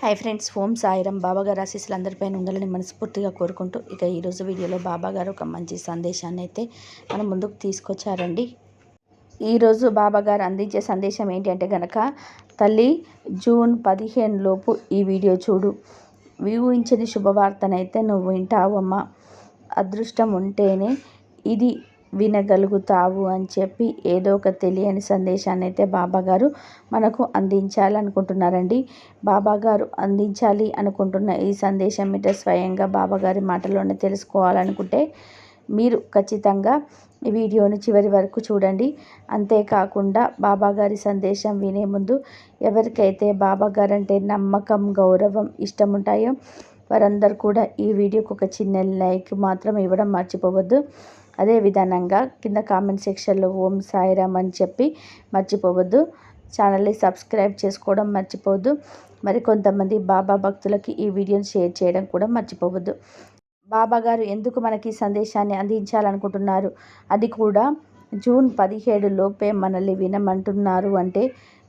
Hi friends ఓం సాయిరం బాబాగారు ఆశీస్సులు అందరిపైన ఉండాలని మనస్ఫూర్తిగా కోరుకుంటూ ఇక ఈరోజు వీడియోలో బాబాగారు ఒక మంచి సందేశాన్ని అయితే మనం ముందుకు తీసుకొచ్చారండి. ఈరోజు బాబాగారు అందించే సందేశం ఏంటి అంటే గనక తల్లి జూన్ పదిహేను లోపు ఈ వీడియో చూడు. ఊహించని శుభవార్తనైతే నువ్వు వింటావమ్మా. అదృష్టం ఉంటేనే ఇది వినగలుగుతావు అని చెప్పి ఏదో ఒక తెలియని సందేశాన్ని అయితే బాబాగారు మనకు అందించాలనుకుంటున్నారండి. బాబాగారు అందించాలి అనుకుంటున్న ఈ సందేశం మీద స్వయంగా బాబాగారి మాటలోనే తెలుసుకోవాలనుకుంటే మీరు ఖచ్చితంగా ఈ వీడియోని చివరి వరకు చూడండి. అంతేకాకుండా బాబాగారి సందేశం వినే ముందు ఎవరికైతే బాబాగారు అంటే నమ్మకం గౌరవం ఇష్టం ఉంటాయో వారందరూ కూడా ఈ వీడియోకి ఒక చిన్న లైక్ మాత్రం ఇవ్వడం మర్చిపోవద్దు. అదేవిధానంగా కింద కామెంట్ సెక్షన్లో ఓం సాయిరామ్ అని చెప్పి మర్చిపోవద్దు. ఛానల్ని సబ్స్క్రైబ్ చేసుకోవడం మర్చిపోవద్దు. మరి కొంతమంది బాబా భక్తులకి ఈ వీడియోని షేర్ చేయడం కూడా మర్చిపోవద్దు. బాబా గారు ఎందుకు మనకి సందేశాన్ని అందించాలనుకుంటున్నారు? అది కూడా జూన్ పదిహేడు లోపే మనల్ని వినమంటున్నారు అంటే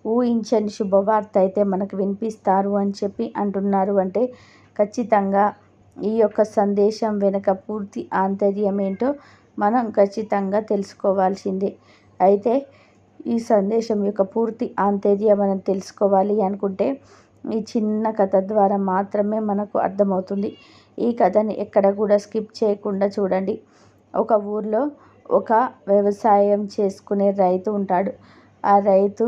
ఊహించని శుభవార్త అయితే మనకు వినిపిస్తారు అని చెప్పి అంటున్నారు అంటే ఖచ్చితంగా ఈ యొక్క సందేశం వెనుక పూర్తి ఆంతర్యం ఏంటో మనం ఖచ్చితంగా తెలుసుకోవాల్సిందే. అయితే ఈ సందేశం యొక్క పూర్తి ఆంతర్యం మనం తెలుసుకోవాలి అనుకుంటే ఈ చిన్న కథ ద్వారా మాత్రమే మనకు అర్థమవుతుంది. ఈ కథని ఎక్కడ కూడా స్కిప్ చేయకుండా చూడండి. ఒక ఊర్లో ఒక వ్యవసాయం చేసుకునే రైతు ఉంటాడు. ఆ రైతు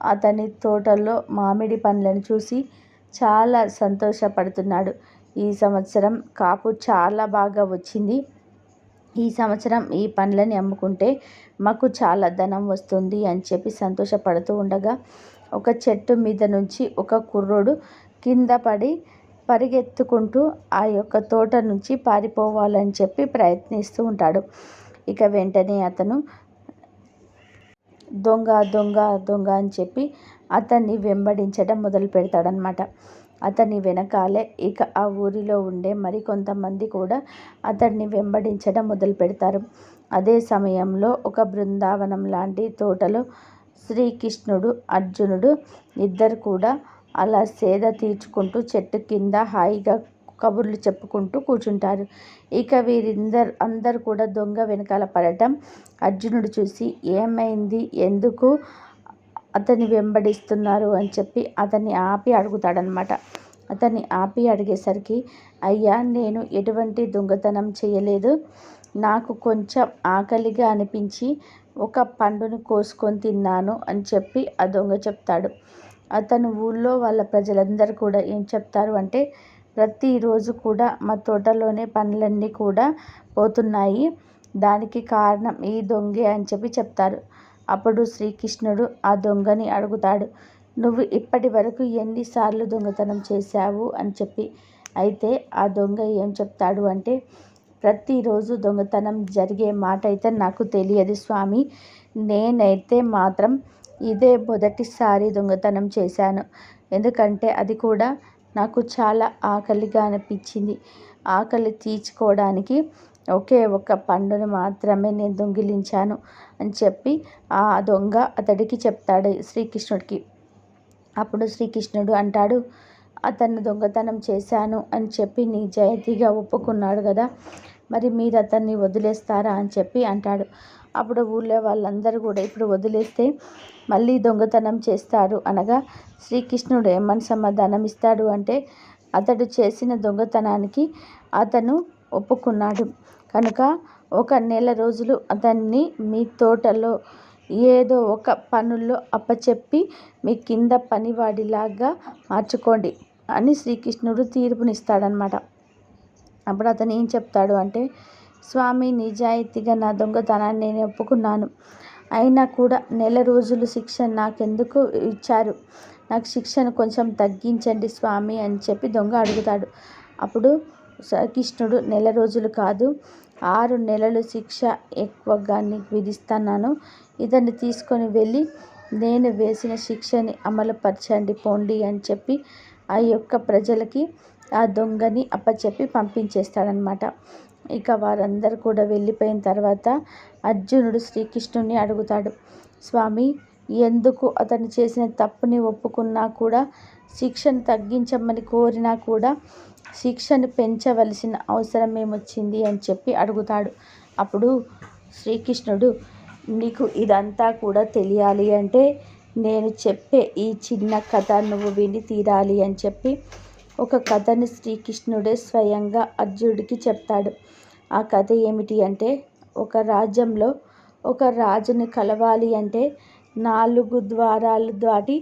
అతని తోటల్లో మామిడి పండ్లను చూసి చాలా సంతోషపడుతున్నాడు. ఈ సంవత్సరం కాపు చాలా బాగా వచ్చింది. ఈ సంవత్సరం ఈ పండ్లని అమ్ముకుంటే మాకు చాలా ధనం వస్తుంది అని చెప్పి సంతోషపడుతూ ఉండగా ఒక చెట్టు మీద నుంచి ఒక కుర్రోడు కింద పడి పరిగెత్తుకుంటూ ఆ యొక్క తోట నుంచి పారిపోవాలని చెప్పి ప్రయత్నిస్తూ ఉంటాడు. ఇక వెంటనే అతను దొంగ దొంగ దొంగ అని చెప్పి అతన్ని వెంబడించడం మొదలు పెడతాడనమాట అతని వెనకాలే ఇక ఆ ఊరిలో ఉండే మరికొంతమంది కూడా అతన్ని వెంబడించడం మొదలు పెడతారు అదే సమయంలో ఒక బృందావనం లాంటి తోటలో శ్రీకృష్ణుడు అర్జునుడు ఇద్దరు కూడా అలా సేద తీర్చుకుంటూ చెట్టు కింద హాయిగా కబుర్లు చెప్పుకుంటూ కూర్చుంటారు. ఇక వీరిందరు అందరు కూడా దొంగ వెనకాల పడటం అర్జునుడు చూసి ఏమైంది? ఎందుకు అతన్ని వెంబడిస్తున్నారు అని చెప్పి అతన్ని ఆపి అడుగుతాడనమాట అతన్ని ఆపి అడిగేసరికి అయ్యా నేను ఎటువంటి దొంగతనం చేయలేదు. నాకు కొంచెం ఆకలిగా అనిపించి ఒక పండును కోసుకొని తిన్నాను అని చెప్పి ఆ దొంగ చెప్తాడు. అతను ఊళ్ళో వాళ్ళ ప్రజలందరూ కూడా ఏం చెప్తారు అంటే ప్రతిరోజు కూడా మా తోటలోనే పనులన్నీ కూడా పోతున్నాయి. దానికి కారణం ఈ దొంగే అని చెప్పి చెప్తారు. అప్పుడు శ్రీకృష్ణుడు ఆ దొంగని అడుగుతాడు నువ్వు ఇప్పటి వరకు ఎన్నిసార్లు దొంగతనం చేశావు? అని చెప్పి. అయితే ఆ దొంగ ఏం చెప్తాడు అంటే ప్రతిరోజు దొంగతనం జరిగే మాట అయితే నాకు తెలియదు స్వామి. నేనైతే మాత్రం ఇదే మొదటిసారి దొంగతనం చేశాను. ఎందుకంటే అది కూడా నాకు చాలా ఆకలిగా అనిపించింది. ఆకలి తీర్చుకోవడానికి ఒకే ఒక పండుని మాత్రమే నేను దొంగిలించాను అని చెప్పి ఆ దొంగ అతడికి చెప్తాడు శ్రీకృష్ణుడికి. అప్పుడు శ్రీకృష్ణుడు అంటాడు అతన్ని దొంగతనం చేశాను అని చెప్పి నిజాయితీగా ఒప్పుకున్నాడు కదా మరి మీరు అతన్ని వదిలేస్తారా అని చెప్పి అంటాడు. అప్పుడు ఊళ్ళో వాళ్ళందరూ కూడా ఇప్పుడు వదిలేస్తే మళ్ళీ దొంగతనం చేస్తారు అనగా శ్రీకృష్ణుడు ఏమని సమాధానం ఇస్తాడు? అంటే అతడు చేసిన దొంగతనానికి అతను ఒప్పుకున్నాడు. కనుక ఒక నెల రోజులు అతన్ని మీ తోటలో ఏదో ఒక పనుల్లో అప్పచెప్పి మీ కింద పనివాడిలాగా మార్చుకోండి అని శ్రీకృష్ణుడు తీర్పునిస్తాడనమాట అప్పుడు అతను ఏం చెప్తాడు అంటే స్వామి నిజాయితీగా నా దొంగతనాన్ని నేను ఒప్పుకున్నాను. అయినా కూడా నెల రోజులు శిక్ష నాకెందుకు ఇచ్చారు? నాకు శిక్షను కొంచెం తగ్గించండి స్వామి అని చెప్పి దొంగ అడుగుతాడు. అప్పుడు కృష్ణుడు నెల రోజులు కాదు ఆరు నెలలు శిక్ష ఎక్కువగా నీకు విధిస్తున్నాను ఇతన్ని తీసుకొని వెళ్ళి నేను వేసిన శిక్షని అమలుపరచండి పోండి అని చెప్పి ఆ యొక్క ప్రజలకి ఆ దొంగని అప్పచెప్పి పంపించేస్తాడనమాట ఇక వారందరూ కూడా వెళ్ళిపోయిన తర్వాత అర్జునుడు శ్రీకృష్ణుని అడుగుతాడు స్వామి ఎందుకు అతను చేసిన తప్పుని ఒప్పుకున్నా కూడా శిక్షను తగ్గించమని కోరినా కూడా శిక్షను పెంచవలసిన అవసరం ఏమొచ్చింది అని చెప్పి అడుగుతాడు. అప్పుడు శ్రీకృష్ణుడు నీకు ఇదంతా కూడా తెలియాలి అంటే నేను చెప్పే ఈ చిన్న కథ నువ్వు విని తీరాలి అని చెప్పి ఒక కథని శ్రీకృష్ణుడే స్వయంగా అర్జునుడికి చెప్తాడు. ఆ కథ ఏమిటి అంటే ఒక రాజ్యంలో ఒక రాజుని కలవాలి అంటే నాలుగు ద్వారాలు దాటి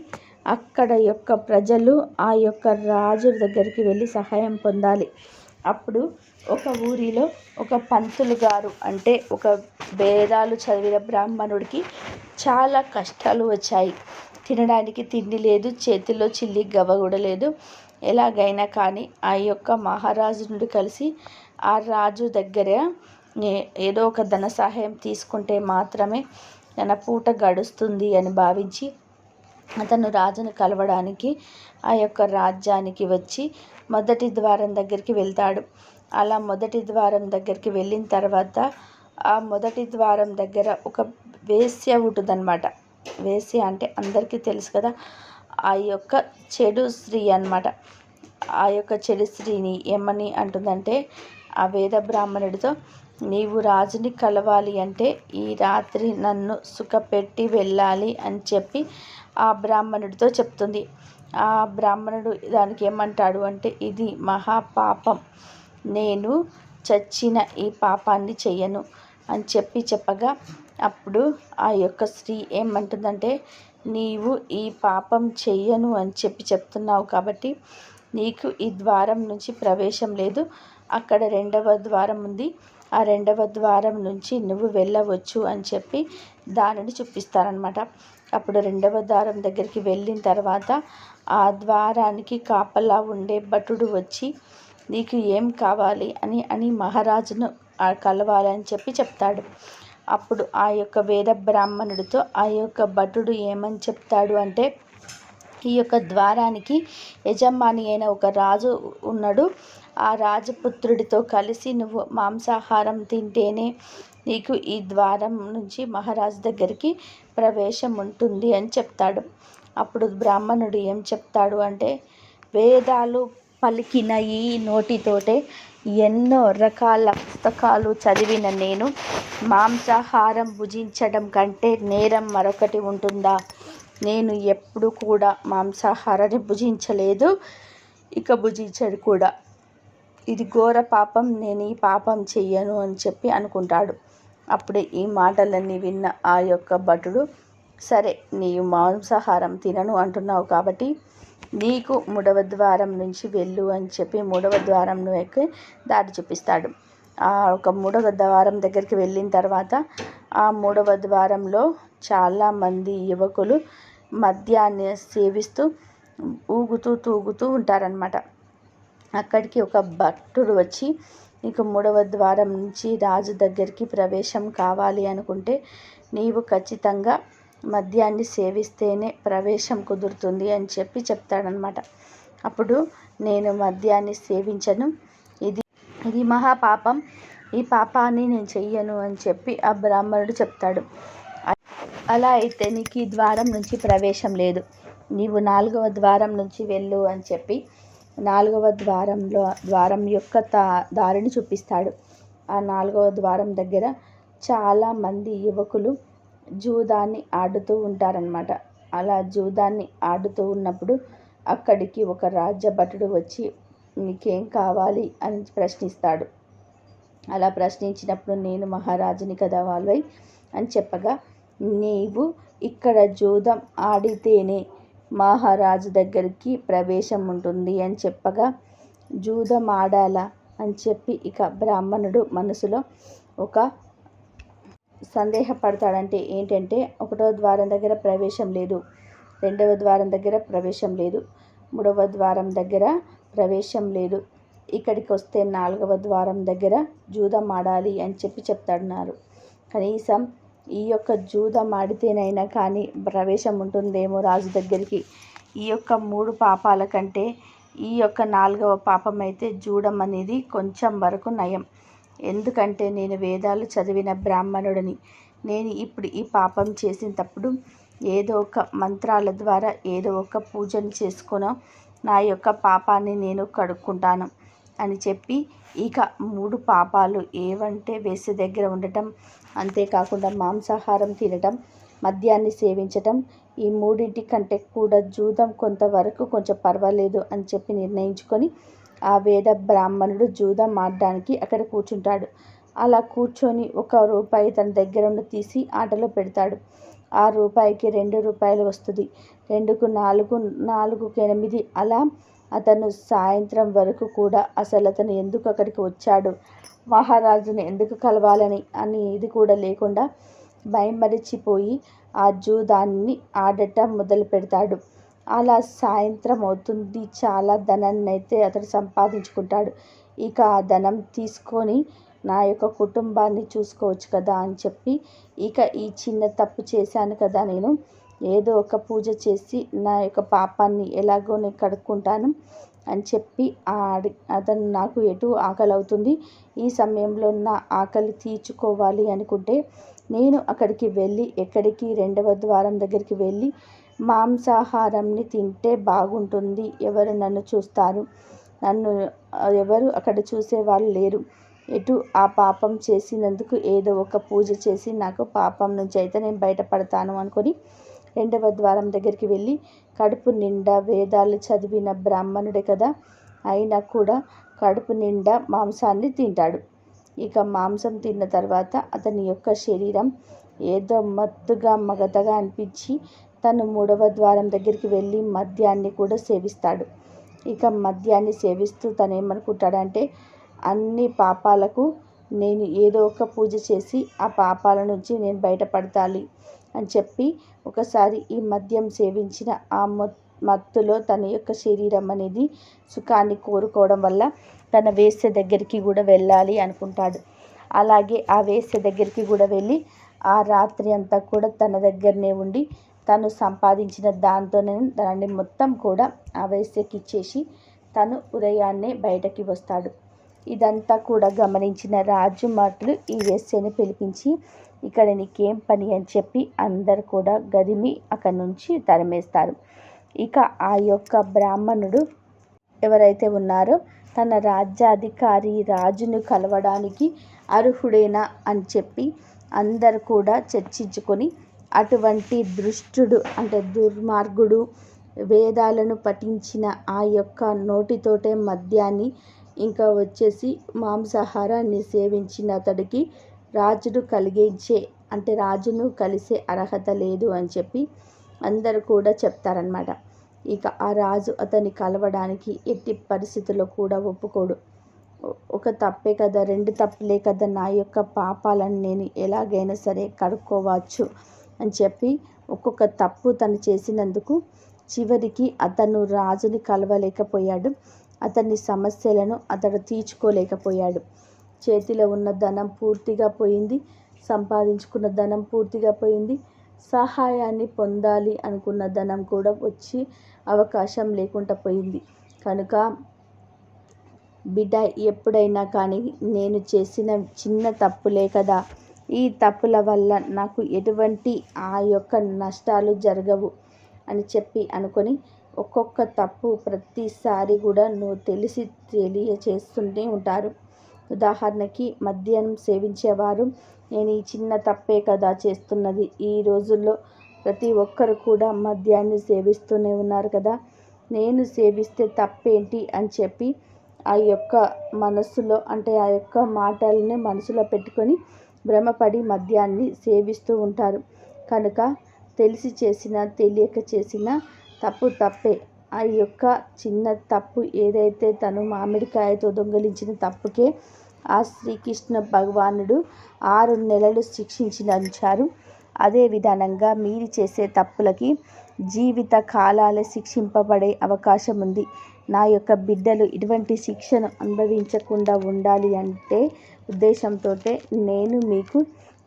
అక్కడ యొక్క ప్రజలు ఆ యొక్క రాజు దగ్గరికి వెళ్ళి సహాయం పొందాలి. అప్పుడు ఒక ఊరిలో ఒక పంతులు గారు అంటే ఒక వేదాలు చదివిన బ్రాహ్మణుడికి చాలా కష్టాలు వచ్చాయి. తినడానికి తిండి లేదు చేతిలో చిల్లి గవ్వ కూడా లేదు. ఎలాగైనా కానీ ఆ యొక్క మహారాజునుడు కలిసి ఆ రాజు దగ్గర ఏదో ఒక ధన సహాయం తీసుకుంటే మాత్రమే తన పూట గడుస్తుంది అని భావించి అతను రాజును కలవడానికి ఆ యొక్క రాజ్యానికి వచ్చి మొదటి ద్వారం దగ్గరికి వెళ్తాడు. అలా మొదటి ద్వారం దగ్గరికి వెళ్ళిన తర్వాత ఆ మొదటి ద్వారం దగ్గర ఒక వేశ్య ఉంటుందన్నమాట. వేశ్య అంటే అందరికీ తెలుసు కదా ఆ యొక్క చెడు స్త్రీ అనమాట ఆ యొక్క చెడు స్త్రీని ఏమని అంటుందంటే ఆ వేద బ్రాహ్మణుడితో నీవు రాజుని కలవాలి అంటే ఈ రాత్రి నన్ను సుఖపెట్టి వెళ్ళాలి అని చెప్పి ఆ బ్రాహ్మణుడితో చెప్తుంది. ఆ బ్రాహ్మణుడు దానికి ఏమంటాడు అంటే ఇది మహాపాపం నేను చచ్చిన ఈ పాపాన్ని చెయ్యను అని చెప్పి చెప్పగా అప్పుడు ఆ యొక్క స్త్రీ ఏమంటుందంటే నీవు ఈ పాపం చెయ్యను అని చెప్పి చెప్తున్నావు కాబట్టి నీకు ఈ ద్వారం నుంచి ప్రవేశం లేదు. అక్కడ రెండవ ద్వారం ఉంది. ఆ రెండవ ద్వారం నుంచి నువ్వు వెళ్ళవచ్చు అని చెప్పి దానిని చూపిస్తారనమాట అప్పుడు రెండవ ద్వారం దగ్గరికి వెళ్ళిన తర్వాత ఆ ద్వారానికి కాపలా ఉండే భటుడు వచ్చి నీకు ఏం కావాలి అని అని మహారాజును కలవాలని చెప్పి చెప్తాడు. అప్పుడు ఆ యొక్క వేద బ్రాహ్మణుడితో ఆ యొక్క భటుడు ఏమని చెప్తాడు అంటే ఈ యొక్క ద్వారానికి యజమాని అయిన ఒక రాజు ఉన్నాడు. ఆ రాజపుత్రుడితో కలిసి నువ్వు మాంసాహారం తింటేనే నీకు ఈ ద్వారం నుంచి మహారాజు దగ్గరికి ప్రవేశం ఉంటుంది అని చెప్తాడు. అప్పుడు బ్రాహ్మణుడు ఏం చెప్తాడు అంటే వేదాలు పలికిన ఈ నోటితోటే ఎన్నో రకాల పుస్తకాలు చదివిన నేను మాంసాహారం భుజించడం కంటే నేరం మరొకటి ఉంటుందా? నేను ఎప్పుడు కూడా మాంసాహారాన్ని భుజించలేదు ఇక భుజించడు కూడా. ఇది ఘోర పాపం నేను ఈ పాపం చెయ్యను అని చెప్పి అనుకుంటాడు. అప్పుడే ఈ మాటలన్నీ విన్న ఆ యొక్క భటుడు సరే నీవు మాంసాహారం తినను అంటున్నావు కాబట్టి నీకు మూడవ ద్వారం నుంచి వెళ్ళు అని చెప్పి మూడవ ద్వారం ఎక్కి దారి చూపిస్తాడు. ఆ ఒక మూడవ ద్వారం దగ్గరికి వెళ్ళిన తర్వాత ఆ మూడవ ద్వారంలో చాలామంది యువకులు మద్యాన్ని సేవిస్తూ ఊగుతూ తూగుతూ ఉంటారనమాట అక్కడికి ఒక భక్తుడు వచ్చి నీకు మూడవ ద్వారం నుంచి రాజు దగ్గరికి ప్రవేశం కావాలి అనుకుంటే నీవు ఖచ్చితంగా మద్యాన్ని సేవిస్తేనే ప్రవేశం కుదురుతుంది అని చెప్పి చెప్తాడనమాట అప్పుడు నేను మద్యాన్ని సేవించను. ఇది ఇది మహాపాపం ఈ పాపాన్ని నేను చెయ్యను అని చెప్పి ఆ బ్రాహ్మణుడు చెప్తాడు. అలా అయితే నీకు ఈ ద్వారం నుంచి ప్రవేశం లేదు. నీవు నాలుగవ ద్వారం నుంచి వెళ్ళు అని చెప్పి నాలుగవ ద్వారంలో ద్వారం యొక్క తా దారిని చూపిస్తాడు. ఆ నాలుగవ ద్వారం దగ్గర చాలామంది యువకులు జూదాన్ని ఆడుతూ ఉంటారనమాట అలా జూదాన్ని ఆడుతూ ఉన్నప్పుడు అక్కడికి ఒక రాజ్యభటుడు వచ్చి నీకేం కావాలి? అని ప్రశ్నిస్తాడు. అలా ప్రశ్నించినప్పుడు నేను మహారాజుని కదా వాళ్ళై అని చెప్పగా నీవు ఇక్కడ జూదం ఆడితేనే మహారాజు దగ్గరికి ప్రవేశం ఉంటుంది అని చెప్పగా జూదం ఆడాలా? అని చెప్పి ఇక బ్రాహ్మణుడు మనసులో ఒక సందేహపడతాడంటే ఏంటంటే ఒకటో ద్వారం దగ్గర ప్రవేశం లేదు రెండవ ద్వారం దగ్గర ప్రవేశం లేదు మూడవ ద్వారం దగ్గర ప్రవేశం లేదు ఇక్కడికి వస్తే నాలుగవ ద్వారం దగ్గర జూదం ఆడాలి అని చెప్పి చెప్తాడున్నారు. కనీసం ఈ యొక్క జూదం ఆడితేనైనా కానీ ప్రవేశం ఉంటుందేమో రాజు దగ్గరికి. ఈ యొక్క మూడు పాపాల కంటే ఈ యొక్క నాలుగవ పాపం అయితే జూడం అనేది కొంచెం వరకు నయం. ఎందుకంటే నేను వేదాలు చదివిన బ్రాహ్మణుడిని. నేను ఇప్పుడు ఈ పాపం చేసినప్పుడు ఏదో ఒక మంత్రాల ద్వారా ఏదో ఒక పూజను చేసుకునో నా యొక్క పాపాన్ని నేను కడుక్కుంటాను అని చెప్పి ఇక మూడు పాపాలు ఏవంటే వేసే దగ్గర ఉండటం అంతేకాకుండా మాంసాహారం తినటం మద్యాన్ని సేవించటం ఈ మూడింటి కంటే కూడా జూదం కొంతవరకు కొంచెం పర్వాలేదు అని చెప్పి నిర్ణయించుకొని ఆ వేద బ్రాహ్మణుడు జూదం ఆడడానికి అక్కడ కూర్చుంటాడు. అలా కూర్చొని ఒక రూపాయి తన దగ్గర ఉన్న తీసి ఆటలో పెడతాడు. ఆ రూపాయికి రెండు రూపాయలు వస్తుంది. రెండుకు నాలుగు నాలుగుకు ఎనిమిది అలా అతను సాయంత్రం వరకు కూడా అసలు అతను ఎందుకు అక్కడికి వచ్చాడు? మహారాజుని ఎందుకు కలవాలని అని ఇది కూడా లేకుండా మైమరిచిపోయి ఆ జూదాన్ని ఆడటం మొదలు పెడతాడు. అలా సాయంత్రం అవుతుంది. చాలా ధనాన్ని అయితే అతడు సంపాదించుకుంటాడు. ఇక ఆ ధనం తీసుకొని నా యొక్క కుటుంబాన్ని చూసుకోవచ్చు కదా అని చెప్పి ఇక ఈ చిన్న తప్పు చేశాను కదా నేను. ఏదో ఒక పూజ చేసి నా యొక్క పాపాన్ని ఎలాగో నేను కడుక్కుంటాను. అని చెప్పి ఆడి అతను నాకు ఎటు ఆకలి అవుతుంది ఈ సమయంలో నా ఆకలి తీర్చుకోవాలి అనుకుంటే నేను అక్కడికి వెళ్ళి ఎక్కడికి? రెండవ ద్వారం దగ్గరికి వెళ్ళి మాంసాహారంని తింటే బాగుంటుంది. ఎవరు నన్ను చూస్తారు? నన్ను ఎవరు అక్కడ చూసేవాళ్ళు లేరు. ఎటు ఆ పాపం చేసినందుకు ఏదో ఒక పూజ చేసి నాకు పాపం నుంచి అయితే నేను బయటపడతాను అనుకొని రెండవ ద్వారం దగ్గరికి వెళ్ళి కడుపు నిండా వేదాలు చదివిన బ్రాహ్మణుడే కదా అయినా కూడా కడుపు నిండా మాంసాన్ని తింటాడు. ఇక మాంసం తిన్న తర్వాత అతని యొక్క శరీరం ఏదో మత్తుగా మగతగా అనిపించి తను మూడవ ద్వారం దగ్గరికి వెళ్ళి మద్యాన్ని కూడా సేవిస్తాడు. ఇక మద్యాన్ని సేవిస్తూ తను ఏమనుకుంటాడంటే అన్ని పాపాలకు నేను ఏదో ఒక పూజ చేసి ఆ పాపాల నుంచి నేను బయటపడతాలి. అని చెప్పి ఒకసారి ఈ మద్యం సేవించిన ఆ మత్తులో తన యొక్క శరీరం అనేది సుఖాన్ని కోరుకోవడం వల్ల తన వేసే దగ్గరికి కూడా వెళ్ళాలి అనుకుంటాడు. అలాగే ఆ వేసే దగ్గరికి కూడా వెళ్ళి ఆ రాత్రి అంతా కూడా తన దగ్గరనే ఉండి తను సంపాదించిన దాంతోనే దాన్ని మొత్తం కూడా ఆ వేసేకి ఇచ్చేసి తను ఉదయాన్నే బయటకి వస్తాడు. ఇదంతా కూడా గమనించిన రాజు మాటలు ఈ వేశ్యని పిలిపించి ఇక్కడ నీకేం పని అని చెప్పి అందరు కూడా గదిమి అక్కడి నుంచి తరిమేస్తారు. ఇక ఆ యొక్క బ్రాహ్మణుడు ఎవరైతే ఉన్నారో తన రాజ్యాధికారి రాజును కలవడానికి అర్హుడేనా అని చెప్పి అందరు కూడా చర్చించుకొని అటువంటి దృష్టుడు అంటే దుర్మార్గుడు వేదాలను పఠించిన ఆ యొక్క నోటితోటే మద్యాన్ని ఇంకా వచ్చేసి మాంసాహారాన్ని సేవించిన అతడికి రాజును కలిగించే అంటే రాజును కలిసే అర్హత లేదు అని చెప్పి అందరు కూడా చెప్తారనమాట ఇక ఆ రాజు అతన్ని కలవడానికి ఎట్టి పరిస్థితుల్లో కూడా ఒప్పుకోడు. ఒక తప్పే కదా రెండు తప్పులే కదా నా యొక్క పాపాలను నేను ఎలాగైనా సరే కడుక్కోవచ్చు అని చెప్పి ఒక్కొక్క తప్పు తను చేసినందుకు చివరికి అతను రాజుని కలవలేకపోయాడు. అతని సమస్యలను అతడు తీర్చుకోలేకపోయాడు. చేతిలో ఉన్న ధనం పూర్తిగా పోయింది. సంపాదించుకున్న ధనం పూర్తిగా పోయింది. సహాయాన్ని పొందాలి అనుకున్న ధనం కూడా వచ్చి అవకాశం లేకుండా పోయింది. కనుక బిడ్డ ఎప్పుడైనా కానీ నేను చేసిన చిన్న తప్పులే కదా. ఈ తప్పుల వల్ల నాకు ఎటువంటి ఆ యొక్క నష్టాలు జరగవు అని చెప్పి అనుకొని ఒక్కొక్క తప్పు ప్రతిసారి కూడా నువ్వు తెలిసి తెలియచేస్తూనే ఉంటారు. ఉదాహరణకి మద్యం సేవించేవారు. నేను ఈ చిన్న తప్పే కదా చేస్తున్నది. ఈ రోజుల్లో ప్రతి ఒక్కరు కూడా మద్యాన్ని సేవిస్తూనే ఉన్నారు కదా. నేను సేవిస్తే తప్పేంటి అని చెప్పి ఆ యొక్క మనసులో అంటే ఆ యొక్క మాటల్ని మనసులో పెట్టుకొని భ్రమపడి మద్యాన్ని సేవిస్తూ ఉంటారు. కనుక తెలిసి చేసిన తెలియక చేసిన తప్పు తప్పే. ఆ యొక్క చిన్న తప్పు ఏదైతే తను మామిడికాయతో దొంగిలించిన తప్పుకే ఆ శ్రీకృష్ణ భగవానుడు ఆరు నెలలు శిక్షించినంచారు అదే విధానంగా మీరు చేసే తప్పులకి జీవిత కాలాలే శిక్షింపబడే అవకాశం ఉంది. నా యొక్క బిడ్డలు ఇటువంటి శిక్షను అనుభవించకుండా ఉండాలి అంటే ఉద్దేశంతో నేను మీకు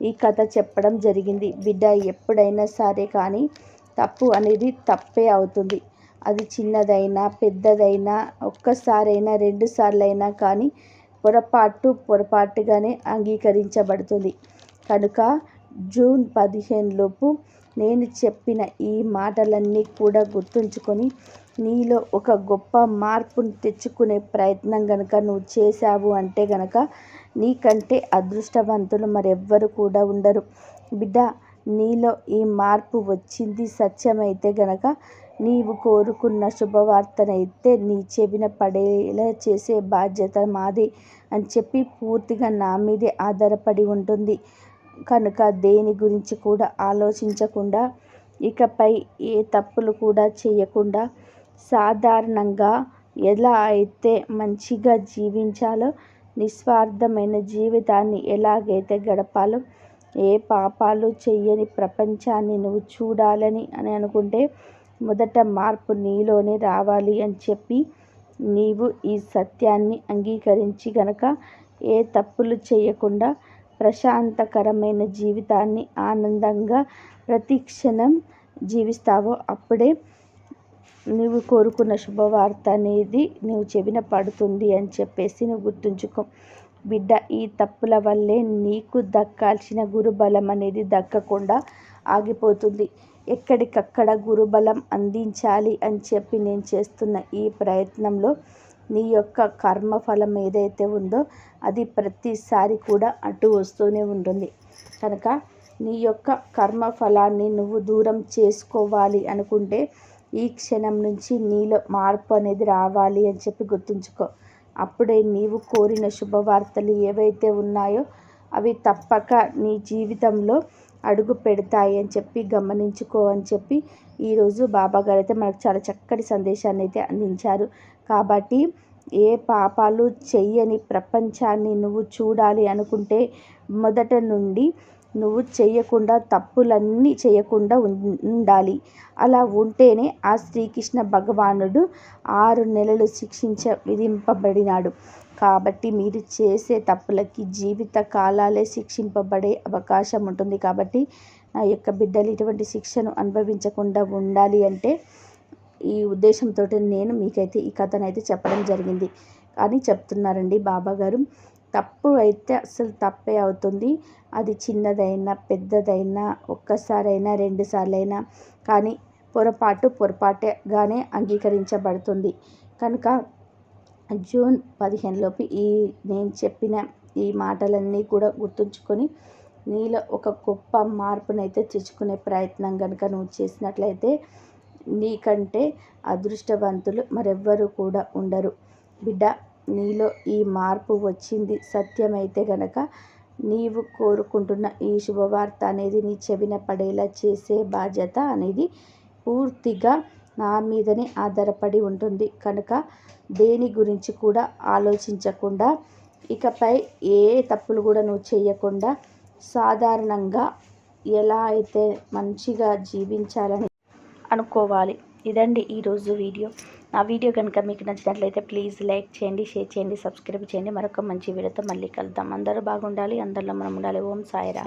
ఈ కథ చెప్పడం జరిగింది. బిడ్డ ఎప్పుడైనా సరే కానీ తప్పు అనేది తప్పే అవుతుంది. అది చిన్నదైనా పెద్దదైనా ఒక్కసారైనా రెండు సార్లైనా కానీ పొరపాటు పొరపాటుగానే అంగీకరించబడుతుంది. కనుక జూన్ పదిహేనులోపు నేను చెప్పిన ఈ మాటలన్నీ కూడా గుర్తుంచుకొని నీలో ఒక గొప్ప మార్పును తెచ్చుకునే ప్రయత్నం కనుక నువ్వు చేశావు అంటే గనక నీకంటే అదృష్టవంతులు మరెవ్వరు కూడా ఉండరు. బిడ్డ నీలో ఈ మార్పు వచ్చింది సత్యమైతే గనక నీవు కోరుకున్న శుభవార్తనైతే నీ చెవిన పడేలా చేసే బాధ్యత మాది అని చెప్పి పూర్తిగా నా మీదే ఆధారపడి ఉంటుంది. కనుక దేని గురించి కూడా ఆలోచించకుండా ఇకపై ఏ తప్పులు కూడా చేయకుండా సాధారణంగా ఎలా అయితే మంచిగా జీవించాలో నిస్వార్థమైన జీవితాన్ని ఎలాగైతే గడపాలో ఏ పాపాలు చెయ్యని ప్రపంచాన్ని నువ్వు చూడాలని అని అనుకుంటే మొదట మార్పు నీలోనే రావాలి అని చెప్పి నీవు ఈ సత్యాన్ని అంగీకరించి గనక ఏ తప్పులు చేయకుండా ప్రశాంతకరమైన జీవితాన్ని ఆనందంగా ప్రతిక్షణం జీవిస్తావో అప్పుడే నువ్వు కోరుకున్న శుభవార్త అనేది నువ్వు చెవిన పడుతుంది అని చెప్పేసి నువ్వు గుర్తుంచుకో. బిడ్డ ఈ తప్పుల వల్లే నీకు దక్కాల్సిన గురుబలం అనేది దక్కకుండా ఆగిపోతుంది. ఎక్కడికక్కడ గురుబలం అందించాలి అని చెప్పి నేను చేస్తున్న ఈ ప్రయత్నంలో నీ యొక్క కర్మఫలం ఏదైతే ఉందో అది ప్రతిసారి కూడా అటు వస్తూనే ఉంటుంది. కనుక నీ యొక్క కర్మఫలాన్ని నువ్వు దూరం చేసుకోవాలి అనుకుంటే ఈ క్షణం నుంచి నీలో మార్పు అనేది రావాలి అని చెప్పి గుర్తుంచుకో. అప్పుడే నీవు కోరిన శుభవార్తలు ఏవైతే ఉన్నాయో అవి తప్పక నీ జీవితంలో అడుగు పెడతాయి అని చెప్పి గమనించుకో అని చెప్పి ఈరోజు బాబా గారు అయితే మనకు చాలా చక్కటి సందేశాన్ని అయితే అందించారు. కాబట్టి ఏ పాపాలు చెయ్యని ప్రపంచాన్ని నువ్వు చూడాలి అనుకుంటే మొదట నుండి నువ్వు చేయకుండా తప్పులన్నీ చేయకుండా ఉండాలి. అలా ఉంటేనే ఆ శ్రీకృష్ణ భగవానుడు ఆరు నెలలు శిక్షించ విధింపబడినాడు. కాబట్టి మీరు చేసే తప్పులకి జీవిత కాలాలే శిక్షింపబడే అవకాశం ఉంటుంది. కాబట్టి నా యొక్క బిడ్డలు ఇటువంటి శిక్షను అనుభవించకుండా ఉండాలి అంటే ఈ ఉద్దేశంతో నేను మీకైతే ఈ కథనైతే చెప్పడం జరిగింది. అని చెప్తున్నారండి బాబా గారు తప్పు అయితే అసలు తప్పే అవుతుంది. అది చిన్నదైనా పెద్దదైనా ఒక్కసారైనా రెండుసార్లైనా కానీ పొరపాటు పొరపాటుగానే అంగీకరించబడుతుంది. కనుక జూన్ పదిహేనులోపు ఈ నేను చెప్పిన ఈ మాటలన్నీ కూడా గుర్తుంచుకొని నీలో ఒక గొప్ప మార్పునైతే తెచ్చుకునే ప్రయత్నం కనుక నువ్వు చేసినట్లయితే నీకంటే అదృష్టవంతులు మరెవ్వరు కూడా ఉండరు. బిడ్డ నీలో ఈ మార్పు వచ్చింది సత్యమైతే గనక నీవు కోరుకుంటున్న ఈ శుభవార్త అనేది నీ చెవిన పడేలా చేసే బాధ్యత అనేది పూర్తిగా నా మీదనే ఆధారపడి ఉంటుంది. కనుక దేని గురించి కూడా ఆలోచించకుండా ఇకపై ఏ తప్పులు కూడా నువ్వు చేయకుండా సాధారణంగా ఎలా అయితే మంచిగా జీవించాలని అనుకోవాలి. ఇదండి ఈరోజు వీడియో. నా వీడియో కనుక మీకు నచ్చినట్లయితే ప్లీజ్ లైక్ చేయండి షేర్ చేయండి సబ్స్క్రైబ్ చేయండి. మరొక మంచి వీడియోతో మళ్ళీ కలుద్దాం. అందరూ బాగుండాలి అందరిలో మనం ఉండాలి. ఓం సాయిరా